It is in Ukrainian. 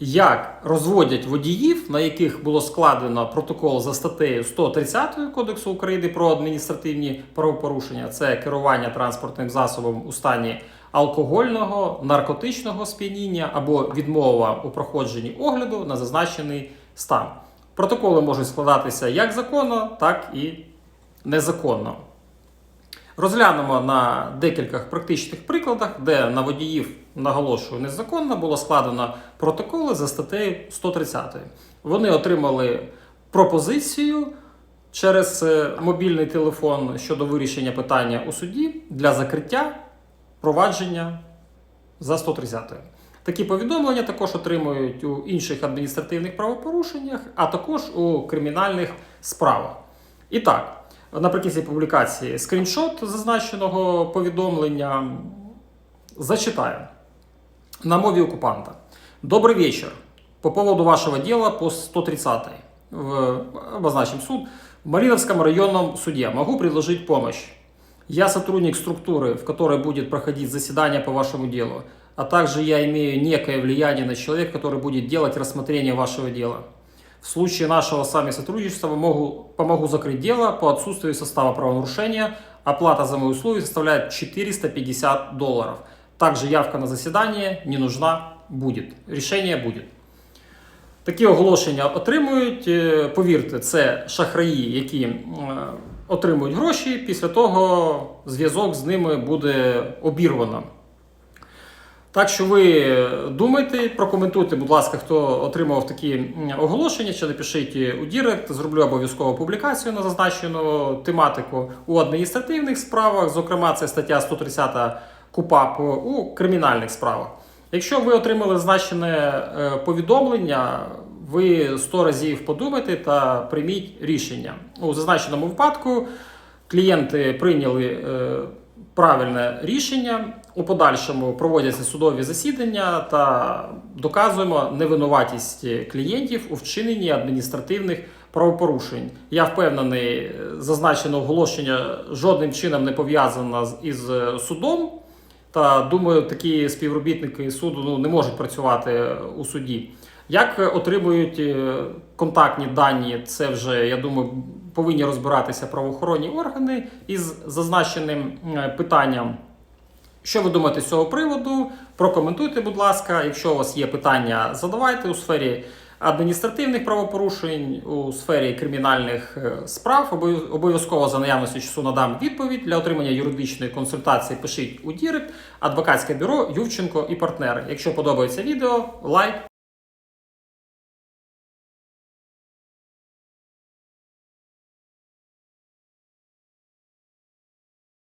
як розводять водіїв, на яких було складено протокол за статтею 130 Кодексу України про адміністративні правопорушення, це керування транспортним засобом у стані алкогольного, наркотичного сп'яніння або відмова у проходженні огляду на зазначений стан. Протоколи можуть складатися як законно, так і незаконно. Розглянемо на декількох практичних прикладах, де на водіїв, наголошую, незаконно було складено протоколи за статтею 130. Вони отримали пропозицію через е, мобільний телефон щодо вирішення питання у суді для закриття провадження за 130. Такі повідомлення також отримують у інших адміністративних правопорушеннях, а також у кримінальних справах. І так, наприкінці публікації скріншот зазначеного повідомлення зачитаю на мове оккупанта. Добрый вечер. По поводу вашего дела по 130 в, обозначим суд. В Малиновском районном суде могу предложить помощь. Я сотрудник структуры, в которой будет проходить заседание по вашему делу, а также я имею некое влияние на человека, который будет делать рассмотрение вашего дела. В случае нашего с вами сотрудничества могу, помогу закрыть дело по отсутствию состава правонарушения. Оплата за мои услуги составляет 450 долларов. Также явка на заседание не нужна будет. Решение будет. Такі оголошення отримують. Е, Повірте, це шахраї, які е, отримують гроші. Після того зв'язок з ними буде обірвано. Так що ви думайте, прокоментуйте, будь ласка, хто отримав такі оголошення, чи напишіть у Дірект. Зроблю обов'язково публікацію на зазначену тематику у адміністративних справах, зокрема, це стаття 130 КУПАП у кримінальних справах. Якщо ви отримали зазначене е, повідомлення, ви 100 разів подумайте та прийміть рішення. У зазначеному випадку клієнти прийняли е, правильне рішення. У подальшому проводяться судові засідання та доказуємо невинуватість клієнтів у вчиненні адміністративних правопорушень. Я впевнений, зазначене оголошення жодним чином не пов'язано із судом. Та думаю, такі співробітники суду ну, не можуть працювати у суді. Як отримують е, контактні дані, це вже я думаю, повинні розбиратися правоохоронні органи із зазначеним е, питанням. Що ви думаєте з цього приводу? Прокоментуйте, будь ласка. Якщо у вас є питання, задавайте у сфері адміністративних правопорушень, у сфері кримінальних е, справ. Обов'язково за наявності часу надам відповідь. Для отримання юридичної консультації пишіть у Дірект, адвокатське бюро Ювченко і партнери. Якщо подобається відео, лайк